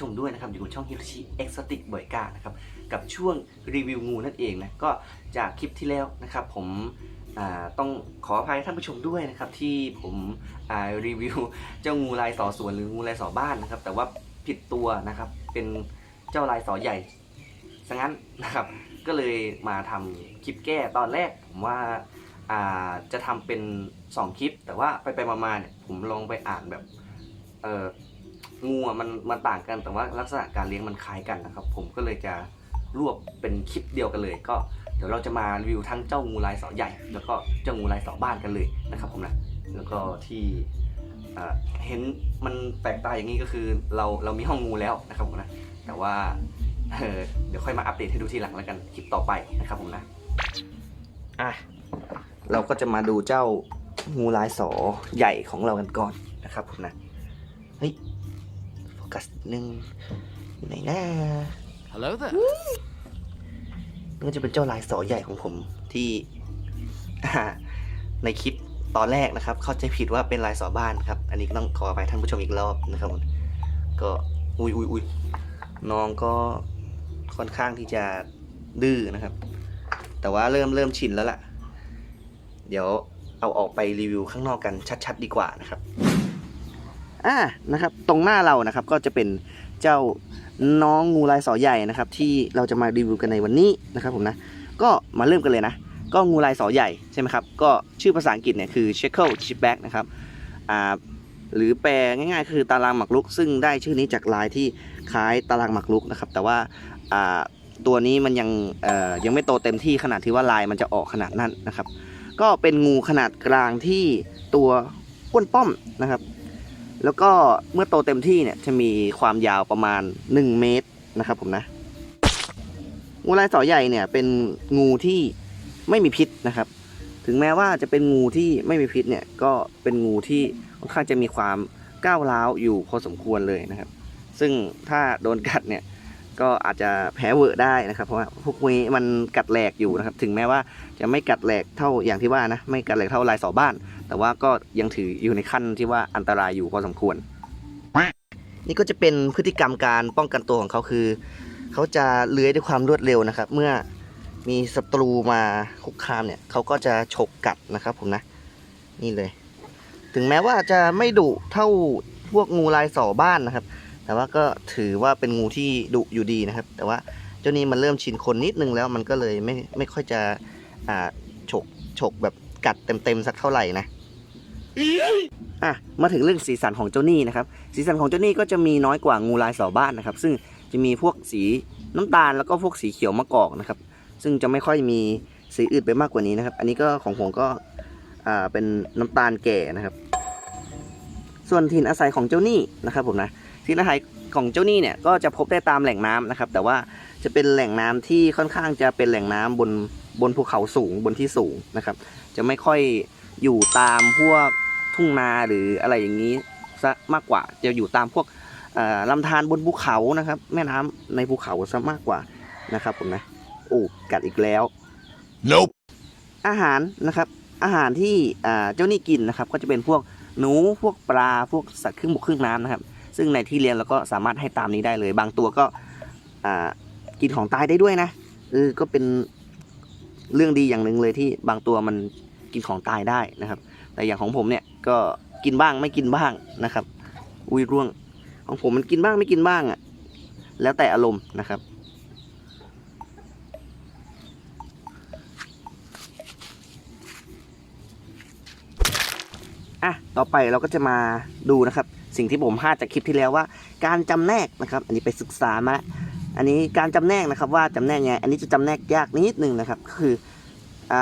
ชมด้วยนะครับอยู่กับช่องฮิโรชิเอ็กซ์ติกบอยกานะครับกับช่วงรีวิวงูนั่นเองนะก็จากคลิปที่แล้วนะครับผมต้องขออภัยท่านผู้ชมด้วยนะครับที่ผมรีวิวเจ้างูลายสอสวนหรืองูลายสอบ้านนะครับ แต่ว่าผิดตัวนะครับเป็นเจ้าลายสอใหญ่ซะงั้นนะครับ ก็เลยมาทำคลิปแก้ตอนแรกผมว่าจะทำเป็น 2 คลิป แต่ว่าไปไปมาๆเนี่ยผมลองไปอ่านแบบ งูอะมันมันต่างกันแต่ว่าลักษณะการเลี้ยงมันคล้ายกันนะครับ ผมก็เลยจะรวบเป็นคลิปเดียวกันเลย ก็เดี๋ยวเราจะมารีวิวทั้งเจ้างูลายสอใหญ่ แล้วก็เจ้างูลายสอบ้านกันเลยนะครับผมนะแล้วก็ที่เห็นมันแปลกตาอย่างนี้ก็คือเราเรามีห้องงูแล้วนะครับผมนะแต่ว่าเเดี๋ยวค่อยมาอัปเดตให้ดูทีหลังแล้วกันคลิปต่อไปนะครับผมนะอะเราก็จะมาดูเจ้างูลายสอใหญ่ของเรากันก่อนนะครับผมนะเฮ้ย กัสหนึ่งอยู่ไหนนะ Hello there. นี่ก็จะเป็นเจ้าลายสอใหญ่ของผมที่อ่าในคลิปตอนแรกนะครับ เข้าใจผิดว่าเป็นลายสอบ้านครับ อันนี้ก็ต้องขอไปท่านผู้ชมอีกรอบนะครับผมก็อุยอุยอุยน้องก็ค่อนข้างที่จะดื้อนะครับ แต่ว่าเริ่มเริ่มชินแล้วล่ะ เดี๋ยวเอาออกไปรีวิวข้างนอกกันชัด ๆ ดีกว่านะครับ อ่านะครับ ตรงหน้าเรานะครับก็จะเป็นเจ้าน้องงูลายสอใหญ่นะครับ ที่เราจะมารีวิวกันในวันนี้นะครับผมนะก็มาเริ่มกันเลยนะ ก็งูลายสอใหญ่ใช่ไหมครับ ก็ชื่อภาษาอังกฤษเนี่ยคือ shekel chipback นะครับอ่าหรือแปลง่ายๆ คือตารางหมากรุก ซึ่งได้ชื่อนี้จากลายที่คล้ายตารางหมากรุกนะครับ แต่ว่าอ่าตัวนี้มันยังยังไม่โตเต็มที่ขนาดที่ว่าลายมันจะออกขนาดนั้นนะครับ ก็เป็นงูขนาดกลางที่ตัวอ้วนป้อมนะครับ แล้วก็เมื่อโตเต็มที่เนี่ยจะมีความยาวประมาณ 1 เมตรนะครับผมนะงูลายสอใหญ่เนี่ยเป็นงูที่ไม่มีพิษนะครับ ถึงแม้ว่าจะเป็นงูที่ไม่มีพิษเนี่ยก็เป็นงูที่ค่อนข้างจะมีความก้าวร้าวอยู่พอสมควรเลยนะครับ ซึ่งถ้าโดนกัดเนี่ย ก็อาจจะแผลเวอะได้นะครับ เพราะว่าพวกนี้มันกัดแหลกอยู่นะครับ ถึงแม้ว่าจะไม่กัดแหลกเท่าอย่างที่ว่านะ ไม่กัดแหลกเท่าลายสอบ้าน แต่ว่าก็ยังถืออยู่ในขั้นที่ว่าอันตรายอยู่พอสมควร นี่ก็จะเป็นพฤติกรรมการป้องกันตัวของเขาคือ เขาจะเลื้อยด้วยความรวดเร็วนะครับ เมื่อมีศัตรูมาคุกคามเนี่ยเขาก็จะฉกกัดนะครับผมนะ นี่เลย ถึงแม้ว่าจะไม่ดุเท่าพวกงูลายสอบ้านนะครับ แต่ว่าก็ถือว่าเป็นงูที่ดุอยู่ดีนะครับ แต่ว่าเจ้านี้มันเริ่มชินคนนิดนึงแล้วมันก็เลยไม่ไม่ค่อยจะอ่าฉกฉกแบบกัดเต็มๆสักเท่าไหร่นะอะมาถึงเรื่องสีสันของเจ้านี่นะครับ สีสันของเจ้านี่ก็จะมีน้อยกว่างูลายสอบ้านนะครับ ซึ่งจะมีพวกสีน้ำตาลแล้วก็พวกสีเขียวมะกอกนะครับ ซึ่งจะไม่ค่อยมีสีอื่นไปมากกว่านี้นะครับ อันนี้ก็ของผมก็อ่าเป็นน้ำตาลแก่นะครับ ส่วนถิ่นอาศัยของเจ้านี่นะครับผมนะ ถิ่นอาศัยของเจ้านี่เนี่ยก็จะพบได้ตามแหล่งน้ำนะครับ แต่ว่าจะเป็นแหล่งน้ำที่ค่อนข้างจะเป็นแหล่งน้ำบนบนภูเขาสูงบนที่สูงนะครับ จะไม่ค่อยอยู่ตามพวกทุ่งนาหรืออะไรอย่างนี้ซะมากกว่า จะอยู่ตามพวกเอ่อลำธารบนภูเขานะครับ แม่น้ำในภูเขาซะมากกว่านะครับผมนะโอ้กัดอีกแล้ว Nope. อาหารนะครับ อาหารที่อ่าเจ้านี่กินนะครับ ก็จะเป็นพวกหนูพวกปลาพวกสัตว์ครึ่งบกครึ่งน้ำนะครับ ซึ่งในที่เลี้ยงเราก็สามารถให้ตามนี้ได้เลย บางตัวก็กินของตายได้ด้วยนะเออก็เป็นเรื่องดีอย่างหนึ่งเลยที่บางตัวมันกินของตายได้นะครับ แต่อย่างของผมเนี่ยก็กินบ้างไม่กินบ้างนะครับ อุ้ยร่วง ของผมมันกินบ้างไม่กินบ้างอะ่ะ แล้วแต่อารมณ์นะครับ อะ ต่อไปเราก็จะมาดูนะครับ สิ่งที่ผมพลาดจากคลิปที่แล้วว่า การจำแนกนะครับ อันนี้ไปศึกษามาแล้วอันนี้การจำแนกนะครับว่าจำแนกไง อันนี้จะจำแนกยากนิดนึงนะครับก็คืออ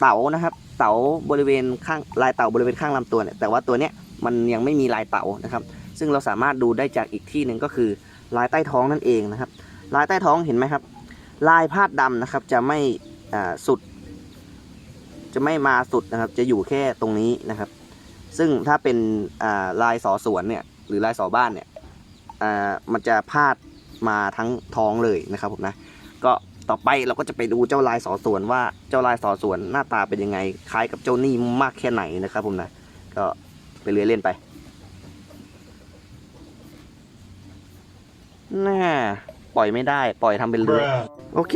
เต๋านะครับ เต๋าบริเวณข้างลายเต๋าบริเวณข้างลำตัวเนี่ยแต่ว่าตัวเนี้ยมันยังไม่มีลายเต๋านะครับ ซึ่งเราสามารถดูได้จากอีกที่หนึ่งก็คือลายใต้ท้องนั่นเองนะครับ ลายใต้ท้องเห็นไหมครับ ลายพาดดำนะครับจะไม่สุด จะไม่มาสุดนะครับ จะอยู่แค่ตรงนี้นะครับ ซึ่งถ้าเป็นอ่าลายสอสวนเนี่ยหรือลายสอบ้านเนี่ยอ่ามันจะพาดมาทั้งท้องเลยนะครับผมนะก็ต่อไปเราก็จะไปดูเจ้าลายสอสวนว่าเจ้าลายสอสวนหน้าตาเป็นยังไง คล้ายกับเจ้านี่มากแค่ไหนนะครับผมนะก็ไปเรื่อยเล่นไปน่าปล่อยไม่ได้ปล่อยทำเป็นเลื้อยโอเค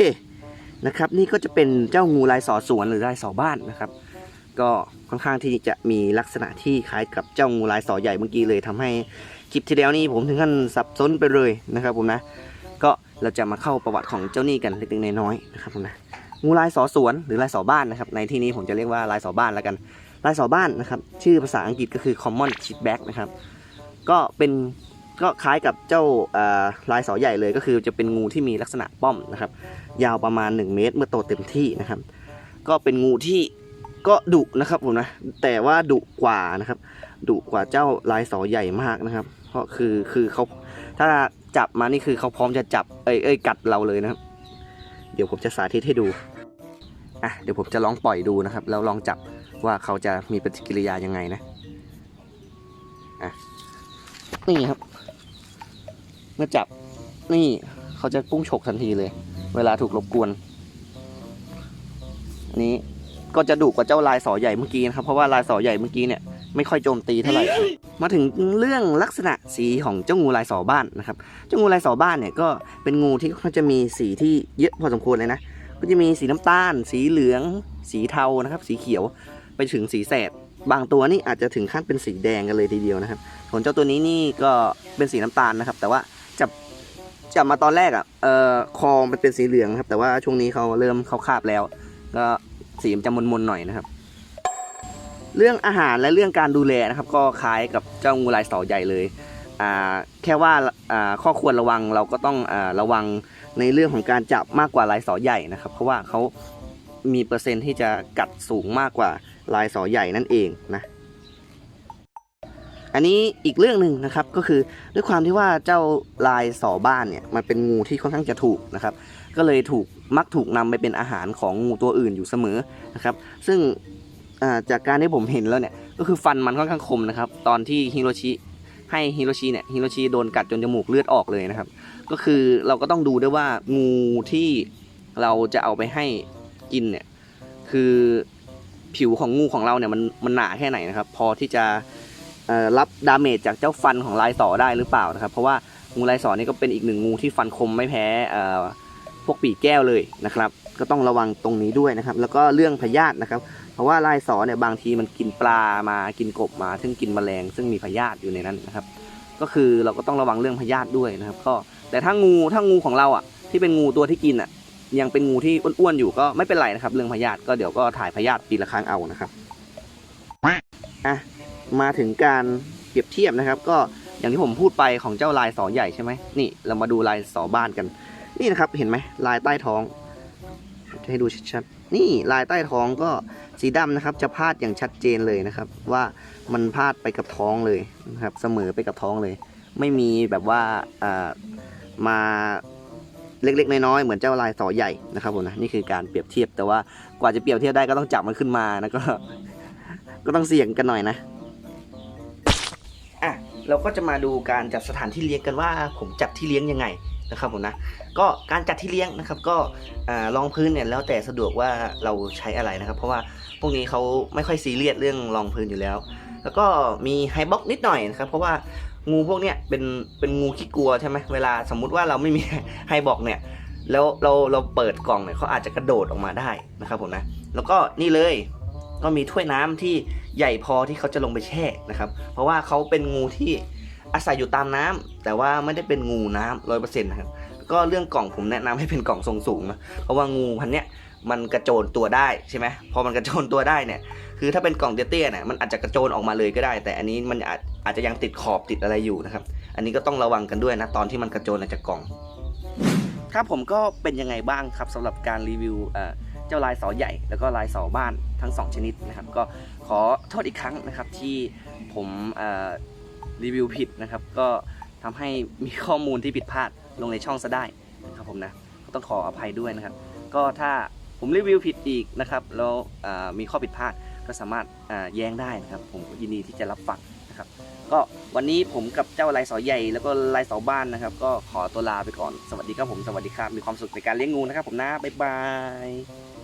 นะครับ นี่ก็จะเป็นเจ้างูลายสอสวนหรือลายสอบ้านนะครับ ก็ค่อนข้างที่จะมีลักษณะที่คล้ายกับเจ้างูลายสอใหญ่เมื่อกี้เลยทำให้คลิปที่แล้วนี่ผมถึงขั้นสับสนไปเลยนะครับผมนะ ก็เราจะมาเข้าประวัติของเจ้านี่กันเล็กๆน้อยๆนะครับผมนะงูลายสอสวนหรือลายสอบ้านนะครับ ในที่นี้ผมจะเรียกว่าลายสอบ้านแล้วกันลายสอบ้านนะครับ ชื่อภาษาอังกฤษก็คือ common cheatback นะครับ ก็เป็นก็คล้ายกับเจ้าลายสอใหญ่เลยก็คือจะเป็นงูที่มีลักษณะป้อมนะครับ ยาวประมาณ 1 เมตรเมื่อโตเต็มที่นะครับ ก็เป็นงูที่ ก็ดุนะครับผมนะแต่ว่าดุกว่านะครับดุกว่าเจ้าลายสอใหญ่มากนะครับ เพราะคือคือเขาถ้าจับมานี่คือเขาพร้อมจะจับเอ้ยเอ้ยกัดเราเลยนะครับ เดี๋ยวผมจะสาธิตให้ดูอะเดี๋ยวผมจะลองปล่อยดูนะครับแล้วลองจับว่าเขาจะมีปฏิกิริยายังไงนะอะนี่ครับ เมื่อจับนี่เขาจะพุ่งฉกทันทีเลย เวลาถูกรบกวนอันนี้ ก็จะดุกว่าเจ้าลายสอใหญ่เมื่อกี้นะครับเพราะว่าลายสอใหญ่เมื่อกี้เนี่ยไม่ค่อยโจมตีเท่าไหร่ มาถึงเรื่องลักษณะสีของเจ้างูลายสอบ้านนะครับ เจ้างูลายสอบ้านเนี่ยก็เป็นงูที่เขาจะมีสีที่เยอะพอสมควรเลยนะ ก็จะมีสีน้ำตาล สีเหลือง สีเทานะครับ สีเขียวไปถึงสีแสด บางตัวนี่อาจจะถึงขั้นเป็นสีแดงกันเลยทีเดียวนะครับส่วนเจ้าตัวนี้นี่ก็เป็นสีน้ำตาลนะครับ แต่ว่าจับจับมาตอนแรกอะเอ่อคอมันเป็นสีเหลืองครับ แต่ว่าช่วงนี้เขาเริ่มเขาคาบแล้วก็ สีมันจะมนๆหน่อยนะครับ เรื่องอาหารและเรื่องการดูแลนะครับ ก็คล้ายกับเจ้างูลายเสาใหญ่เลยแค่ว่าข้อควรระวังเราก็ต้องอระวังในเรื่องของการจับมากกว่าลายสอใหญ่นะครับ เพราะว่าเขามีเปอร์เซ็นต์ที่จะกัดสูงมากกว่าลายสอใหญ่นั่นเองนะอันนี้อีกเรื่องหนึ่งนะครับก็คือด้วยความที่ว่าเจ้าลายสอบ้านเนี่ยมันเป็นงูที่ค่อนข้างจะถูกนะครับ ก็เลยถูกมักถูกนำไปเป็นอาหารของงูตัวอื่นอยู่เสมอนะครับ ซึ่งจากการที่ผมเห็นแล้วเนี่ยก็คือฟันมันค่อนข้างคมนะครับ ตอนที่ฮิโรชิให้ฮิโรชิเนี่ยฮิโรชิโดนกัดจนจมูกเลือดออกเลยนะครับ ก็คือเราก็ต้องดูด้วยว่างูที่เราจะเอาไปให้กินเนี่ยคือผิวของงูของเราเนี่ยมันมันหนาแค่ไหนนะครับ พอที่จะรับดาเมจจากเจ้าฟันของลายต่อได้หรือเปล่านะครับ เพราะว่างูลายสอนี่ก็เป็นอีกหนึ่งงูที่ฟันคมไม่แพ้ พวกปีกแก้วเลยนะครับ ก็ต้องระวังตรงนี้ด้วยนะครับ แล้วก็เรื่องพยาธินะครับ เพราะว่าลายสอเนี่ยบางทีมันกินปลามากินกบมา ซึ่งกินแมลง ซึ่งมีพยาธิอยู่ในนั้นนะครับ ก็คือเราก็ต้องระวังเรื่องพยาธิด้วยนะครับ ก็แต่ถ้างูถ้างูของเราอะ ที่เป็นงูตัวที่กินอะ ยังเป็นงูที่อ้วนๆอยู่ก็ไม่เป็นไรนะครับ เรื่องพยาธิก็เดี๋ยวก็ถ่ายพยาธิปีละครั้งเอานะครับอะมาถึงการเปรียบเทียบนะครับ ก็อย่างที่ผมพูดไปของเจ้าลายสอใหญ่ใช่ไหมนี่เรามาดูลายสอบ้านกัน นี่นะครับเห็นไหมลายใต้ท้อง จะให้ดูชัดๆนี่ลายใต้ท้องก็สีดำนะครับ จะพาดอย่างชัดเจนเลยนะครับ ว่ามันพาดไปกับท้องเลยนะครับ เสมอไปกับท้องเลย ไม่มีแบบว่าอ่ามาเล็กๆ น้อยๆ เหมือนเจ้าลายสอใหญ่นะครับผมนะนี่คือการเปรียบเทียบแต่ว่ากว่าจะเปรียบเทียบได้ก็ต้องจับมันขึ้นมานะก็ก็ต้องเสี่ยงกันหน่อยนะอะเราก็จะมาดูการจัดสถานที่เลี้ยงกันว่า ผมจัดที่เลี้ยงยังไง นะครับผมนะก็การจัดที่เลี้ยงนะครับ ก็รองพื้นเนี่ยแล้วแต่สะดวกว่าเราใช้อะไรนะครับ เพราะว่าพวกนี้เขาไม่ค่อยซีเรียสเรื่องรองพื้นอยู่แล้ว แล้วก็มีไฮบ็อกนิดหน่อยนะครับ เพราะว่างูพวกเนี้ยเป็นเป็นงูขี้กลัวใช่ไหมเวลาสมมุติว่าเราไม่มีไฮบ็อกเนี่ยแล้วเราเราเปิดกล่องเนี่ยเขาอาจจะกระโดดออกมาได้นะครับผมนะแล้วก็นี่เลยก็มีถ้วยน้ำที่ใหญ่พอที่เขาจะลงไปแช่นะครับ เพราะว่าเขาเป็นงูที่ อาศัยอยู่ตามน้ำแต่ว่าไม่ได้เป็นงูน้ำร้อยเปอร์เซ็นต์นะครับก็เรื่องกล่องผมแนะนำให้เป็นกล่องทรงสูงนะเพราะว่างูพันเนี้ยมันกระโจนตัวได้ใช่ไหมพอมันกระโจนตัวได้เนี่ยคือถ้าเป็นกล่องเตี้ยๆเนี่ยมันอาจจะกระโจนออกมาเลยก็ได้ แต่อันนี้มันอาจอาจจะยังติดขอบติดอะไรอยู่นะครับ อันนี้ก็ต้องระวังกันด้วยนะตอนที่มันกระโจนออกจากกล่อง ครับผมก็เป็นยังไงบ้างครับสำหรับการรีวิวเจ้าลายสอใหญ่ แล้วก็ลายสอบ้านทั้งสองชนิดนะครับ ก็ขอโทษอีกครั้งนะครับที่ผมอ รีวิวผิดนะครับ ก็ทำให้มีข้อมูลที่ผิดพลาดลงในช่องซะได้นะครับผมนะก็ต้องขออภัยด้วยนะครับ ก็ถ้าผมรีวิวผิดอีกนะครับแล้วมีข้อผิดพลาดก็สามารถแย้งได้นะครับ ผมยินดีที่จะรับฟังนะครับ ก็วันนี้ผมกับเจ้าลายเสอใหญ่แล้วก็ลายเสอบ้านนะครับ ก็ขอตัวลาไปก่อนสวัสดีครับผมสวัสดีครับมีความสุขในการเลี้ยงงูนะครับ ผมนะบ๊ายบาย